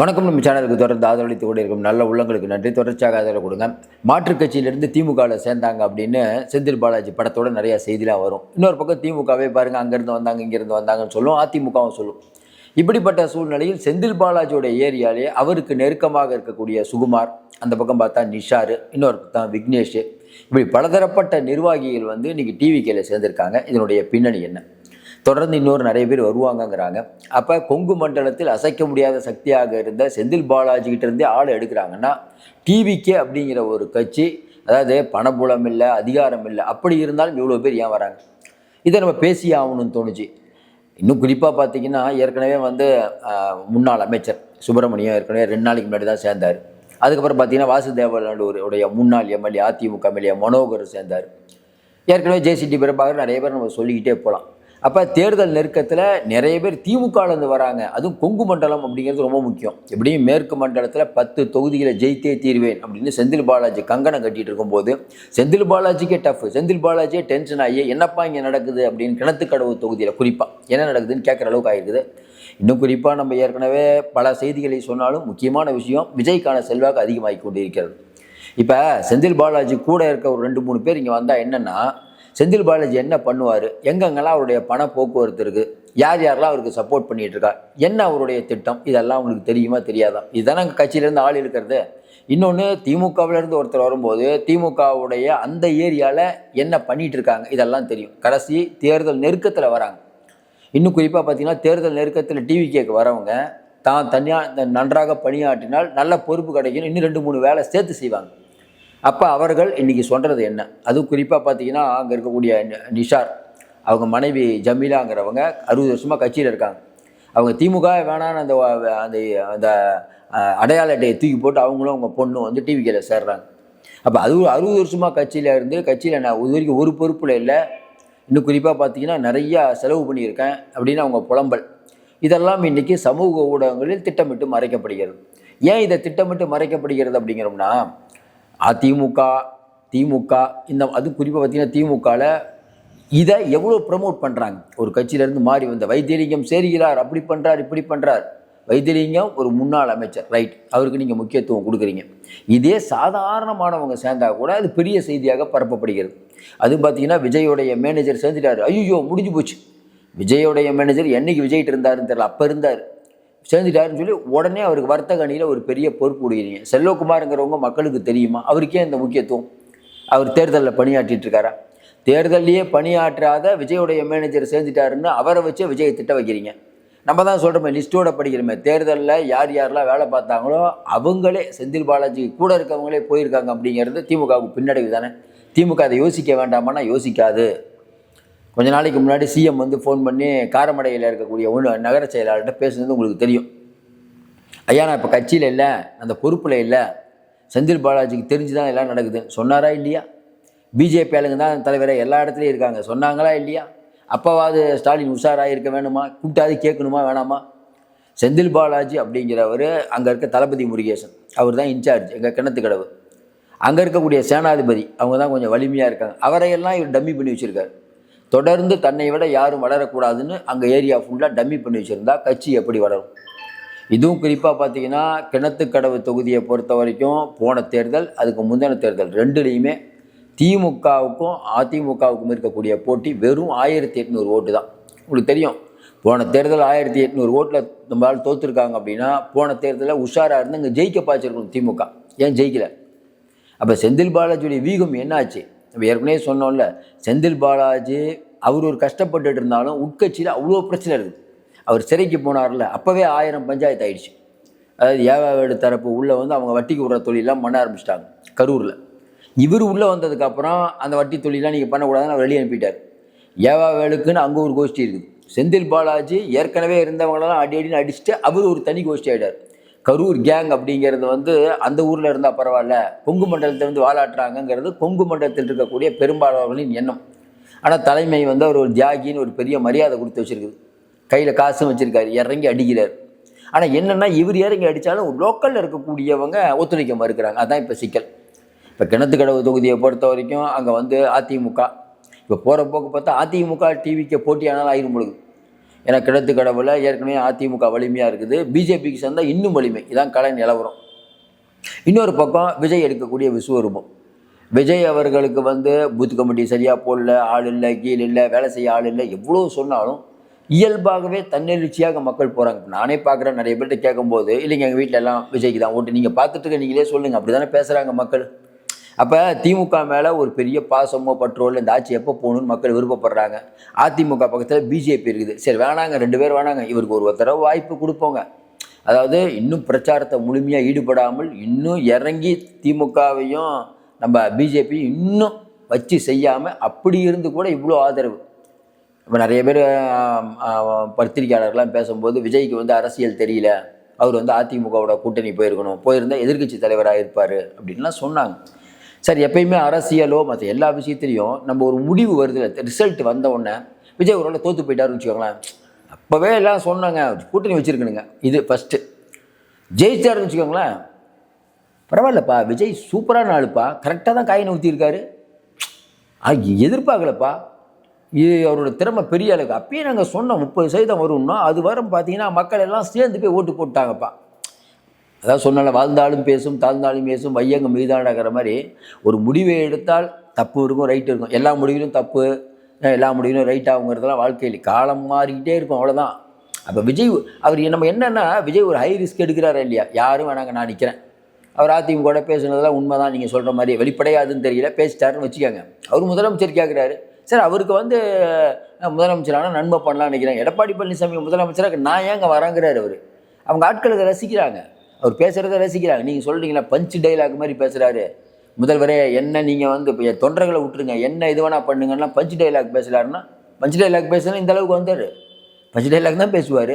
வணக்கம் நம்ம சேனலுக்கு தொடர்ந்து ஆதரவளித்து கொண்டு இருக்கும் நல்ல உள்ளங்களுக்கு நன்றி. தொடர்ச்சியாக ஆதரவு கொடுங்க. மாற்றுக் கட்சியிலிருந்து திமுகவில் சேர்ந்தாங்க அப்படின்னு செந்தில் பாலாஜி படத்தோட நிறைய செய்திலாம் வரும். இன்னொரு பக்கம் திமுகவே பாருங்கள் அங்கேருந்து வந்தாங்க இங்கேருந்து வந்தாங்கன்னு சொல்லும் அதிமுகவும் சொல்லும். இப்படிப்பட்ட சூழ்நிலையில் செந்தில் பாலாஜியோட ஏரியாலே அவருக்கு நெருக்கமாக இருக்கக்கூடிய சுகுமார் அந்த பக்கம் பார்த்தா நிஷாரு இன்னொரு பக்கம் விக்னேஷ். இப்படி பலதரப்பட்ட நிர்வாகிகள் வந்து இன்னைக்கு டிவிக்கையில் சேர்ந்திருக்காங்க. இதனுடைய பின்னணி என்ன? தொடர்ந்து இன்னொரு நிறைய பேர் வருவாங்கங்கிறாங்க. அப்போ கொங்கு மண்டலத்தில் அசைக்க முடியாத சக்தியாக இருந்த செந்தில் பாலாஜி கிட்டேருந்தே ஆள் எடுக்கிறாங்கன்னா டிவிக்கே அப்படிங்கிற ஒரு கட்சி அதாவது பணபுலம் இல்லை அதிகாரம் இல்லை அப்படி இருந்தாலும் இவ்வளோ பேர் ஏன் வராங்க? இதை நம்ம பேசி ஆகணும்னு தோணுச்சு. இன்னும் குறிப்பாக பார்த்தீங்கன்னா ஏற்கனவே வந்து முன்னாள் அமைச்சர் சுப்பிரமணியம் ஏற்கனவே ரெண்டு நாளைக்கு முன்னாடி தான் சேர்ந்தார். அதுக்கப்புறம் பார்த்தீங்கன்னா வாசுதேவனோட முன்னாள் எம்எல்ஏ அதிமுக எம்எல்ஏ மனோகர் சேர்ந்தார். ஏற்கனவே ஜேசிடி பிறப்பாக நிறைய பேர் நம்ம சொல்லிக்கிட்டே போகலாம் அப்போ தேர்தல் நெருக்கத்தில் நிறைய பேர் திமுகலேருந்து வராங்க. அதுவும் கொங்கு மண்டலம் அப்படிங்கிறது ரொம்ப முக்கியம். எப்படியும் மேற்கு மண்டலத்தில் பத்து தொகுதிகளை ஜெயித்தே தீர்வேன் அப்படின்னு செந்தில் பாலாஜி கங்கணம் கட்டிட்டு இருக்கும்போது செந்தில் பாலாஜிக்கே டஃப் செந்தில் பாலாஜியே டென்ஷன் ஆகி என்னப்பா இங்கே நடக்குது? அப்படின்னு கிணத்துக்கடவு தொகுதியில் குறிப்பாக என்ன நடக்குதுன்னு கேட்குற அளவுக்கு ஆகிருக்குது இன்னும் குறிப்பாக நம்ம ஏற்கனவே பல செய்திகளை சொன்னாலும் முக்கியமான விஷயம் விஜய்க்கான செல்வாக்கு அதிகமாகி கொண்டிருக்கிறது. இப்போ செந்தில் பாலாஜி கூட இருக்க ஒரு ரெண்டு மூணு பேர் இங்கே வந்தால் என்னென்னா செந்தில் பாலாஜி என்ன பண்ணுவார்? எங்கெங்கெல்லாம் அவருடைய பண போக்குவரத்து இருக்குது யார் யாரெல்லாம் அவருக்கு சப்போர்ட் பண்ணிகிட்டு இருக்கா என்ன அவருடைய திட்டம்? இதெல்லாம் உங்களுக்கு தெரியுமா தெரியாதான் இதுதானே அங்கே கட்சியிலேருந்து ஆள் இருக்கிறது இன்னொன்று திமுகவிலேருந்து ஒருத்தர் வரும்போது திமுகவுடைய அந்த ஏரியாவில் என்ன பண்ணிட்டு இருக்காங்க இதெல்லாம் தெரியும். கடைசி தேர்தல் நெருக்கத்தில் வராங்க. இன்னும் குறிப்பாக பார்த்தீங்கன்னா தேர்தல் நெருக்கத்தில் டிவி கேக்கு வரவங்க தான் தனியாக நன்றாக பணியாற்றினால் நல்ல பொறுப்பு கிடைக்கும் இன்னும் ரெண்டு மூணு வேலை சேர்த்து செய்வாங்க. அப்போ அவர்கள் இன்றைக்கி சொல்கிறது என்ன? அதுவும் குறிப்பாக பார்த்தீங்கன்னா அங்கே இருக்கக்கூடிய நி- நிஷார் அவங்க மனைவி ஜமீலாங்கிறவங்க அறுபது வருஷமாக கட்சியில் இருக்காங்க. அவங்க திமுக வேணான்னு அந்த அந்த அந்த அடையாள அட்டையை தூக்கி போட்டு அவங்களும் அவங்க பொண்ணும் வந்து டிவிக்கில் சேர்றாங்க. அப்போ அது ஒரு அறுபது வருஷமாக கட்சியில் இருந்து கட்சியில் நான் இது வரைக்கும் ஒரு பொறுப்பில் இல்லை. இன்னும் குறிப்பாக பார்த்தீங்கன்னா நிறையா செலவு பண்ணியிருக்கேன் அப்படின்னு அவங்க புலம்பல். இதெல்லாம் இன்றைக்கி சமூக ஊடகங்களில் திட்டமிட்டு மறைக்கப்படுகிறது. ஏன் இதை திட்டமிட்டு மறைக்கப்படுகிறது அப்படிங்கிறோம்னா அதிமுக திமுக இந்த அது குறிப்பாக பார்த்தீங்கன்னா திமுகவில் இதை எவ்வளோ ப்ரமோட் பண்ணுறாங்க ஒரு கட்சியிலேருந்து மாறி வந்த வைத்தியலிங்கம் சேருகிறார் அப்படி பண்ணுறார் இப்படி பண்ணுறார் வைத்தியலிங்கம் ஒரு முன்னாள் அமைச்சர் ரைட் அவருக்கு நீங்கள் முக்கியத்துவம் கொடுக்குறீங்க. இதே சாதாரணமானவங்க சேர்ந்தால் கூட அது பெரிய செய்தியாக பரப்பப்படுகிறது. அது பார்த்தீங்கன்னா விஜயோடைய மேனேஜர் சேர்ந்துட்டாரு. ஐயோ முடிஞ்சு போச்சு. விஜயோடைய மேனேஜர் என்னைக்கு விஜய்கிட்ட இருந்தாருன்னு தெரியல. அப்போ இருந்தார். சேர்ந்துட்டாருன்னு சொல்லி உடனே அவருக்கு வர்த்தக அணியில் ஒரு பெரிய பொறுப்பு கொடுக்குறீங்க செல்வகுமாருங்கிறவங்க மக்களுக்கு தெரியுமா? அவருக்கே இந்த முக்கியத்துவம். அவர் தேர்தலில் பணியாற்றிட்டு இருக்காரா? தேர்தல்லையே பணியாற்றாத விஜயோடைய மேனேஜர் சேர்ந்துட்டாருன்னு அவரை வச்சே விஜயை திட்ட வைக்கிறீங்க. நம்ம தான் சொல்கிறோமே லிஸ்ட்டோட படிக்கிறோமே. தேர்தலில் யார் யாரெல்லாம் வேலை பார்த்தாங்களோ அவங்களே செந்தில் பாலாஜி கூட இருக்கவங்களே போயிருக்காங்க அப்படிங்கிறது திமுகவுக்கு பின்னடைவு தானே? திமுக அதை யோசிக்க வேண்டாமான்னா யோசிக்காது. கொஞ்ச நாளைக்கு முன்னாடி சிஎம் வந்து ஃபோன் பண்ணி காரமடையில் இருக்கக்கூடிய ஒன்று நகர செயலாளர்கிட்ட பேசுனது உங்களுக்கு தெரியும். ஐயா நான் இப்போ கட்சியில் இல்லை அந்த பொறுப்பில் இல்லை. செந்தில் பாலாஜிக்கு தெரிஞ்சு தான் எல்லாம் நடக்குதுன்னு சொன்னாரா இல்லையா? பிஜேபி ஆளுங்க தான் தலைவரை எல்லா இடத்துலையும் இருக்காங்க. சொன்னாங்களா இல்லையா? அப்போவாது ஸ்டாலின் உஷாராக இருக்க வேணுமா? கூப்பிட்டாது கேட்கணுமா வேணாமா? செந்தில் பாலாஜி அப்படிங்கிறவர் அங்கே இருக்க தளபதி முருகேசன். அவர் தான் இன்சார்ஜ் எங்கள் கிணத்து கடவு. அங்கே இருக்கக்கூடிய சேனாதிபதி அவங்க தான் கொஞ்சம் வலிமையாக இருக்காங்க. அவரையெல்லாம் இவர் டம்மி பண்ணி வச்சுருக்காரு. தொடர்ந்து தன்னை விட யாரும் வளரக்கூடாதுன்னு அங்கே ஏரியா ஃபுல்லாக டம்மி பண்ணி வச்சுருந்தா கட்சி எப்படி வளரும்? இதுவும் குறிப்பாக பார்த்தீங்கன்னா கிணத்துக்கடவு தொகுதியை பொறுத்த வரைக்கும் போன தேர்தல் அதுக்கு முந்தின தேர்தல் ரெண்டுலேயுமே திமுகவுக்கும் அதிமுகவுக்கும் இருக்கக்கூடிய போட்டி வெறும் ஆயிரத்தி எட்நூறு ஓட்டு தான். உங்களுக்கு தெரியும் போன தேர்தல் ஆயிரத்தி எட்நூறு ஓட்டில் நம்மளால் தோற்றுருக்காங்க அப்படின்னா போன தேர்தலில் உஷாராக இருந்து அங்கே ஜெயிக்க பாய்ச்சிருக்கணும் திமுக. ஏன் ஜெயிக்கல? அப்போ செந்தில் பாலாஜியுடைய வீகம் என்னாச்சு? நம்ம ஏற்கனவே சொன்னோம்ல செந்தில் பாலாஜி அவர் ஒரு கஷ்டப்பட்டுட்டு இருந்தாலும் உட்கட்சியில் அவ்வளோ பிரச்சனை இருக்குது அவர் சிறைக்கு போனார்ல அப்போவே ஆயிரம் பஞ்சாயத்து ஆயிடுச்சு. அதாவது ஏவாவேடு தரப்பு உள்ளே வந்து அவங்க வட்டிக்கு விடுற தொழிலெலாம் பண்ண ஆரம்பிச்சிட்டாங்க கரூரில். இவர் உள்ளே வந்ததுக்கப்புறம் அந்த வட்டி தொழிலாம் நீங்கள் பண்ணக்கூடாதுன்னு அவர் வெளியே அனுப்பிட்டார். ஏவாவேலுக்குன்னு அங்கே ஒரு கோஷ்டி இருக்குது. செந்தில் பாலாஜி ஏற்கனவே இருந்தவங்களெல்லாம் அடி அடின்னு அடிச்சுட்டு அவர் ஒரு தனி கோஷ்டி ஆகிட்டார் கரூர் கேங் அப்படிங்கிறது வந்து அந்த ஊரில் இருந்தால் பரவாயில்ல. கொங்கு மண்டலத்தை வந்து வாழாட்டுறாங்கங்கிறது கொங்கு மண்டலத்தில் இருக்கக்கூடிய பெரும்பாலானவர்களின் எண்ணம். ஆனால் தலைமை வந்து அவர் ஒரு தியாகின்னு ஒரு பெரிய மரியாதை கொடுத்து வச்சிருக்குது. கையில் காசும் வச்சுருக்காரு. இறங்கி அடிக்கிறார். ஆனால் என்னென்னா இவர் இறங்கி அடித்தாலும் லோக்கலில் இருக்கக்கூடியவங்க ஒத்துழைக்க மறுக்கிறாங்க. அதுதான் இப்போ சிக்கல். இப்போ கிணத்துக்கடவு தொகுதியை பொறுத்த வரைக்கும் அங்கே வந்து அதிமுக. இப்போ போகிற போக்கு பார்த்தா அதிமுக டிவிக்கு போட்டியானாலும் ஆயிரும் பொழுது. ஏன்னா கிழத்து கடவுள ஏற்கனவே அதிமுக வலிமையாக இருக்குது. பிஜேபிக்கு சேர்ந்தால் இன்னும் வலிமை. இதான் கலை நிலவரம். இன்னொரு பக்கம் விஜய் எடுக்கக்கூடிய விஸ்வரூபம் விஜய் அவர்களுக்கு வந்து பூத் கமிட்டி சரியாக போடல ஆள் இல்லை கீழ் இல்லை வேலை செய்ய ஆள் இல்லை எவ்வளோ சொன்னாலும் இயல்பாகவே தன்னெழுச்சியாக மக்கள் போகிறாங்க நானே பார்க்குறேன் நிறைய பேர்கிட்ட கேட்கும்போது இல்லைங்க எங்கள் வீட்டில் எல்லாம் விஜய்க்கு தான் ஓட்டு. நீங்கள் பார்த்துட்டு நீங்களே சொல்லுங்கள் அப்படி தானே பேசுகிறாங்க மக்கள். அப்போ திமுக மேலே ஒரு பெரிய பாசமோ பற்றோ இல்லை இந்த ஆட்சி எப்போ போகணும்னு மக்கள் விருப்பப்படுறாங்க. அதிமுக பக்கத்தில் பிஜேபி இருக்குது. சரி வேணாங்க ரெண்டு பேர் வேணாங்க. இவருக்கு ஒரு தடவை வாய்ப்பு கொடுப்போங்க. அதாவது இன்னும் பிரச்சாரத்தை முழுமையாக ஈடுபடாமல் இன்னும் இறங்கி திமுகவையும் நம்ம பிஜேபியும் இன்னும் வச்சு செய்யாமல் அப்படி இருந்து கூட இவ்வளோ ஆதரவு. இப்போ நிறைய பேர் பத்திரிகையாளர்லாம் பேசும்போது விஜய்க்கு வந்து அரசியல் தெரியல. அவர் வந்து அதிமுகவோட கூட்டணி போயிருக்கணும். போயிருந்தால் எதிர்க்கட்சி தலைவராக இருப்பார் அப்படின்லாம் சொன்னாங்க. சார் எப்பயுமே அரசியலோ மற்ற எல்லா விஷயத்துலையும் நம்ம ஒரு முடிவு வருது. ரிசல்ட் வந்த உடனே விஜய் ஒரு தோற்று போயிட்டாருன்னு வச்சுக்கோங்களேன். அப்போவே எல்லாம் சொன்னாங்க கூட்டணி வச்சுருக்கணுங்க. இது ஃபஸ்ட்டு ஜெயிச்சாருன்னு வச்சுக்கோங்களேன். பரவாயில்லப்பா விஜய் சூப்பரான ஆளுப்பா கரெக்டாக தான் காயினை ஊற்றிருக்காரு எதிர்பார்க்கலப்பா. இது அவரோட திறமை பெரிய அளவுக்கு. அப்பயே நாங்கள் சொன்னோம் முப்பது சதவீதம் வரும்னா அது வரும் பார்த்தீங்கன்னா மக்கள் எல்லாம் சேர்ந்து போய் ஓட்டு போட்டாங்கப்பா. அதான் சொன்னால வாழ்ந்தாலும் பேசும் தாழ்ந்தாலும் பேசும் வையங்க மீதானங்கிற மாதிரி ஒரு முடிவை எடுத்தால் தப்பு இருக்கும் ரைட்டு இருக்கும். எல்லா முடிவிலும் தப்பு எல்லா முடிவிலும் ரைட் ஆகுங்கிறதெல்லாம் வாழ்க்கையில் காலம் மாறிக்கிட்டே இருக்கும் அவ்வளோதான் அப்போ விஜய் அவர் நம்ம என்னென்னா விஜய் ஒரு ஹை ரிஸ்க் எடுக்கிறாரா இல்லையா? யாரும் வேணாங்க நான் நிற்கிறேன் அவர் அதிமுக கூட பேசுனதெல்லாம் உண்மை தான் நீங்கள் சொல்கிற மாதிரி வெளிப்படையாதுன்னு தெரியல பேசிட்டாருன்னு வச்சுக்கோங்க. அவர் முதலமைச்சர் கேட்குறாரு சார் அவருக்கு வந்து முதலமைச்சரான நன்மை பண்ணலாம்னு நினைக்கிறேன். எடப்பாடி பழனிசாமி முதலமைச்சராக நான் ஏங்க வராங்கிறார் அவர்? அவங்க ஆட்களுக்கு ரசிக்கிறாங்க. அவர் பேசுகிறத ரசிக்கிறாங்க. நீங்கள் சொல்கிறீங்களா பஞ்சு டைலாக் மாதிரி பேசுகிறாரு முதல்வரே என்ன நீங்கள் வந்து இப்போ தொண்டர்களை விட்டுருங்க. என்ன இது வேணா பண்ணுங்கன்னா பஞ்சு டைலாக் பேசுகிறாருன்னா பஞ்சு டைலாக் பேசுனா இந்த அளவுக்கு வந்தார். பஞ்சு டைலாக் தான் பேசுவார்.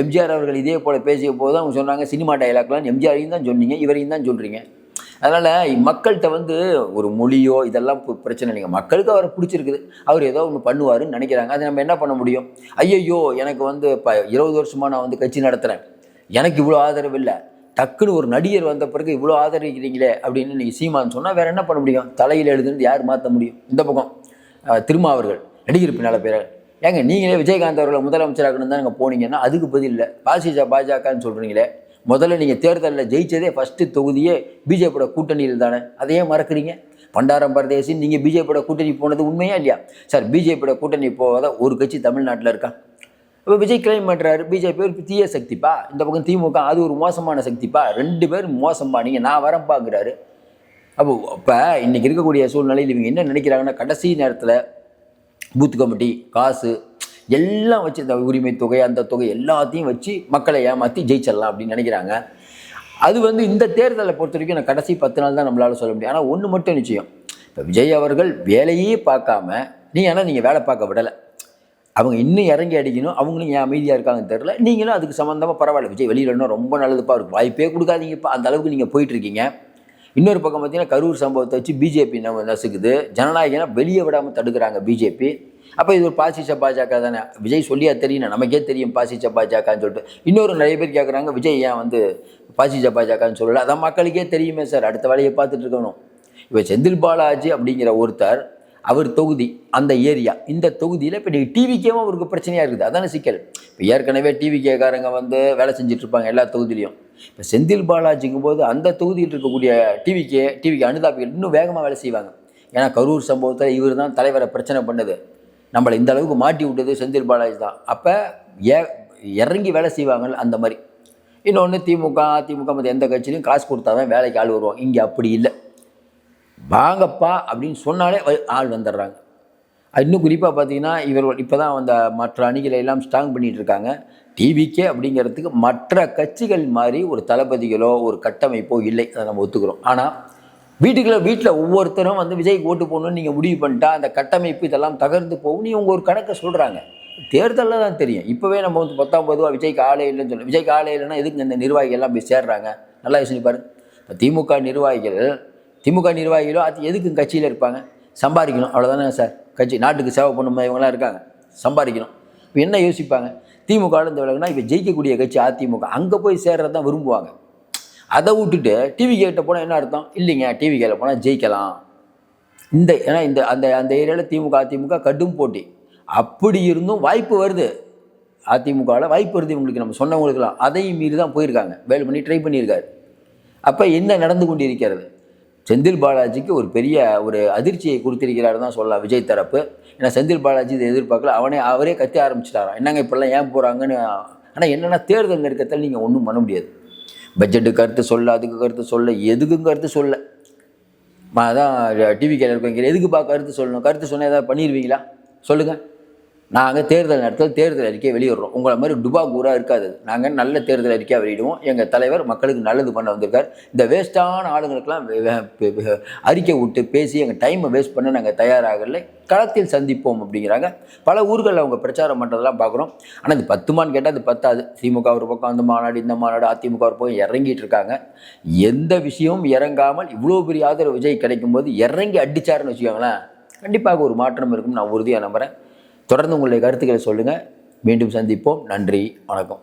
எம்ஜிஆர் அவர்கள் இதே போல் பேசிய போது அவங்க சொன்னாங்க சினிமா டைலாக்லாம் எம்ஜிஆரையும் தான் சொன்னீங்க இவரையும் தான் சொல்கிறீங்க அதனால் மக்கள்கிட்ட வந்து ஒரு மொழியோ இதெல்லாம் பிரச்சனை இல்லைங்க. மக்களுக்கு அவரை பிடிச்சிருக்குது. அவர் ஏதோ ஒன்று பண்ணுவாருன்னு நினைக்கிறாங்க. அதை நம்ம என்ன பண்ண முடியும்? ஐயையோ எனக்கு வந்து இப்போ இருபது வருஷமாக நான் வந்து கட்சி நடத்துகிறேன் எனக்கு இவ்வளோ ஆதரவு இல்லை. டக்குன்னு ஒரு நடிகர் வந்த பிறகு இவ்வளோ ஆதரிக்கிறீங்களே அப்படின்னு நீங்கள் சீமான் சொன்னால் வேறு என்ன பண்ண முடியும்? தலையில் எழுதுன்னு யார் மாற்ற முடியும்? இந்த பக்கம் திருமாவர்கள் நடிகர் பின்னால் பேர் ஏங்க நீங்களே விஜயகாந்த் அவர்களை முதலமைச்சராகணும் தான் நீங்கள் போனீங்கன்னா அதுக்கு பதில் இல்லை. பாசிஜா பாஜகன்னு சொல்கிறீங்களே முதல்ல நீங்கள் தேர்தலில் ஜெயிச்சதே ஃபஸ்ட்டு தொகுதியே பிஜேபியோட கூட்டணியில் தானே. அதையே மறக்கிறீங்க. பண்டாரம் பரதேசி நீங்கள் பிஜேபியோட கூட்டணி போனது உண்மையா இல்லையா? சார் பிஜேபியோட கூட்டணி போகாத ஒரு கட்சி தமிழ்நாட்டில் இருக்கா? இப்போ விஜய் கிளைம் பண்ணுறாரு பிஜேபி ஒரு தீய சக்திப்பா? இந்த பக்கம் திமுக அது ஒரு மோசமான சக்திப்பா? ரெண்டு பேரும் மோசம்பா. நீங்கள் நான் வரப்பாங்கிறாரு அப்போ இப்போ இன்றைக்கி இருக்கக்கூடிய சூழ்நிலையில் இவங்க என்ன நினைக்கிறாங்கன்னா கடைசி நேரத்தில் பூத் கமிட்டி காசு எல்லாம் வச்சு இந்த உரிமை தொகை அந்த தொகை எல்லாத்தையும் வச்சு மக்களை ஏமாற்றி ஜெயிச்சிடலாம் அப்படின்னு நினைக்கிறாங்க. அது வந்து இந்த தேர்தலை பொறுத்த வரைக்கும் நான் கடைசி பத்து நாள் தான் நம்மளால் சொல்ல முடியும். ஆனால் ஒன்று மட்டும் நிச்சயம். இப்போ விஜய் அவர்கள் வேலையே பார்க்காம நீ ஆனால் நீங்கள் வேலை பார்க்க விடலை. அவங்க இன்னும் இறங்கி அடிக்கணும். அவங்களும் ஏன் அமைதியாக இருக்காங்கன்னு தெரில நீங்களும் அதுக்கு சம்மந்தமாக பரவாயில்ல. விஜய் வெளியில் இன்னும் ரொம்ப நல்லதுப்பா இருக்கும் வாய்ப்பே கொடுக்காதீங்கப்பா. அந்த அளவுக்கு நீங்கள் போயிட்டுருக்கீங்க. இன்னொரு பக்கம் பார்த்தீங்கன்னா கரூர் சம்பவத்தை வச்சு பிஜேபி நம்ம நசுக்குது. ஜனநாயகனா வெளியே விடாமல் தடுக்கிறாங்க பிஜேபி அப்போ இது ஒரு பாசிச்ச பாஜக தானே. விஜய் சொல்லியா தெரியும் நமக்கே தெரியும் பாசிச்ச பாஜகன்னு சொல்லிட்டு. இன்னொரு நிறைய பேர் கேட்குறாங்க விஜய் ஏன் வந்து பாசிச்ச பாஜகன்னு சொல்லலை? அதான் மக்களுக்கே தெரியுமே சார். அடுத்த வேலையை பார்த்துட்டு இருக்கணும். இப்போ செந்தில் பாலாஜி அப்படிங்கிற ஒருத்தர் அவர் தொகுதி அந்த ஏரியா இந்த தொகுதியில் இப்போ நீங்கள் டிவிக்கேவும் அவருக்கு பிரச்சனையாக இருக்குது. அதான சிக்கல். இப்போ ஏற்கனவே டிவிகேக்காரங்க வந்து வேலை செஞ்சுட்டு இருப்பாங்க எல்லா தொகுதியிலையும். இப்போ செந்தில் பாலாஜிங்கும் போது அந்த தொகுதியில் இருக்கக்கூடிய டிவிக்கே டிவிக்கு அனுதாபிகள் இன்னும் வேகமாக வேலை செய்வாங்க. ஏன்னா கரூர் சம்பவத்தில் இவர் தான் தலைவரை பிரச்சனை பண்ணது. நம்மளை இந்த அளவுக்கு மாட்டி விட்டது செந்தில் பாலாஜி தான். அப்போ ஏ இறங்கி வேலை செய்வாங்கல்ல அந்த மாதிரி. இன்னொன்று திமுக அதிமுக மற்ற எந்த கட்சியிலையும் காசு கொடுத்தா தான் வேலைக்கு ஆள் வருவாங்க இங்கே அப்படி இல்லை. வாங்கப்பா அப்படின்னு சொன்னாலே ஆள் வந்துடுறாங்க. இன்னும் குறிப்பாக பார்த்தீங்கன்னா இவர்கள் இப்போ தான் அந்த மற்ற அணிகளை எல்லாம் ஸ்ட்ராங் பண்ணிகிட்டு இருக்காங்க டிவிக்கே அப்படிங்கிறதுக்கு மற்ற கட்சிகள் மாதிரி ஒரு தளபதிகளோ ஒரு கட்டமைப்போ இல்லை. அதை நம்ம ஒத்துக்கிறோம். ஆனால் வீட்டுக்குள்ள வீட்டில் ஒவ்வொருத்தரும் வந்து விஜய்க்கு ஓட்டு போகணுன்னு நீங்கள் முடிவு பண்ணிட்டா அந்த கட்டமைப்பு இதெல்லாம் தகர்ந்து போகும். நீ உங்கள் ஒரு கணக்கை சொல்கிறாங்க தேர்தலில் தான் தெரியும். இப்போவே நம்ம வந்து பத்தாம் பொதுவாக விஜய்க்கு ஆளே இல்லைன்னு சொல்லி விஜய்க்கு ஆளே இல்லைன்னா எதுக்கு இந்த நிர்வாகிகள் எல்லாம் போய் சேர்றாங்க? நல்லா யோசனை பாரு. இப்போ திமுக நிர்வாகிகள் திமுக நிர்வாகிகளோ அது எதுக்கு கட்சியில் இருப்பாங்க? சம்பாதிக்கணும். அவ்வளோதானே சார்? கட்சி நாட்டுக்கு சேவை பண்ணும் இவங்களாம் இருக்காங்க. சம்பாதிக்கணும். இப்போ என்ன யோசிப்பாங்க? திமுக இந்த விலகுனா இப்போ ஜெயிக்கக்கூடிய கட்சி அதிமுக. அங்கே போய் சேர்றது தான் விரும்புவாங்க. அதை விட்டுட்டு டிவி கேட்ட போனால் என்ன அர்த்தம்? இல்லைங்க டிவி கேட்ட போனால் ஜெயிக்கலாம். இந்த ஏன்னா இந்த அந்த அந்த ஏரியாவில் திமுக அதிமுக கடும் போட்டி. அப்படி இருந்தும் வாய்ப்பு வருது. அதிமுகவில் வாய்ப்பு வருது இவங்களுக்கு. நம்ம சொன்னவங்களுக்குலாம் அதையும் மீறி தான் போயிருக்காங்க. வேலுமணி ட்ரை பண்ணியிருக்காரு. அப்போ என்ன நடந்து கொண்டு இருக்கிறது செந்தில் பாலாஜிக்கு ஒரு பெரிய ஒரு அதிர்ச்சியை கொடுத்திருக்கிறாரு தான் சொல்லலாம் விஜய் தரப்பு. ஏன்னா செந்தில் பாலாஜி இதை எதிர்பார்க்கல. அவனே அவரே கத்தி ஆரம்பிச்சிட்டாராம். என்னங்க இப்படிலாம் ஏன் போகிறாங்கன்னு ஆனால் என்னென்னா தேர்தல் நெருக்கத்தில் நீங்கள் ஒன்றும் பண்ண முடியாது. பட்ஜெட்டு கருத்து சொல்ல அதுக்கு கருத்து சொல்ல எதுக்கும் கருத்து சொல்ல. அதான் டிவி கேல இருக்கீங்க எதுக்கு கருத்து சொல்லணும்? கருத்து சொன்னால் ஏதாவது பண்ணிடுவீங்களா சொல்லுங்கள் நாங்கள் தேர்தல் நேரத்தில் தேர்தல் அறிக்கையை வெளியிடுறோம். உங்களை மாதிரி டுபா கூரா இருக்காது. நாங்கள் நல்ல தேர்தல் அறிக்கையாக வெளியிடுவோம்? எங்கள் தலைவர் மக்களுக்கு நல்லது பண்ண வந்திருக்கார். இந்த வேஸ்ட்டான ஆளுங்களுக்கெல்லாம் அறிக்கை விட்டு பேசி எங்கள் டைமை வேஸ்ட் பண்ண நாங்கள் தயாராகலை. களத்தில் சந்திப்போம் அப்படிங்கிறாங்க. பல ஊர்களில் அவங்க பிரச்சாரம் பண்ணுறதெல்லாம் பார்க்குறோம். ஆனால் இது பத்துமான்னு கேட்டால் அது பத்தாது. திமுக ஒரு பக்கம் அந்த மாநாடு இந்த மாநாடு அதிமுக ஒரு பக்கம் இறங்கிட்டு இருக்காங்க. எந்த விஷயமும் இறங்காமல் இவ்வளோ பெரிய ஆதரவு விஜய் கிடைக்கும் போது இறங்கி அடிச்சாருன்னு வச்சுக்கோங்களேன் கண்டிப்பாக ஒரு மாற்றம் இருக்கும் நான் உறுதியாக நம்புகிறேன் தொடர்ந்து உங்களுடைய கருத்துக்களை சொல்லுங்கள் மீண்டும் சந்திப்போம். நன்றி. வணக்கம்.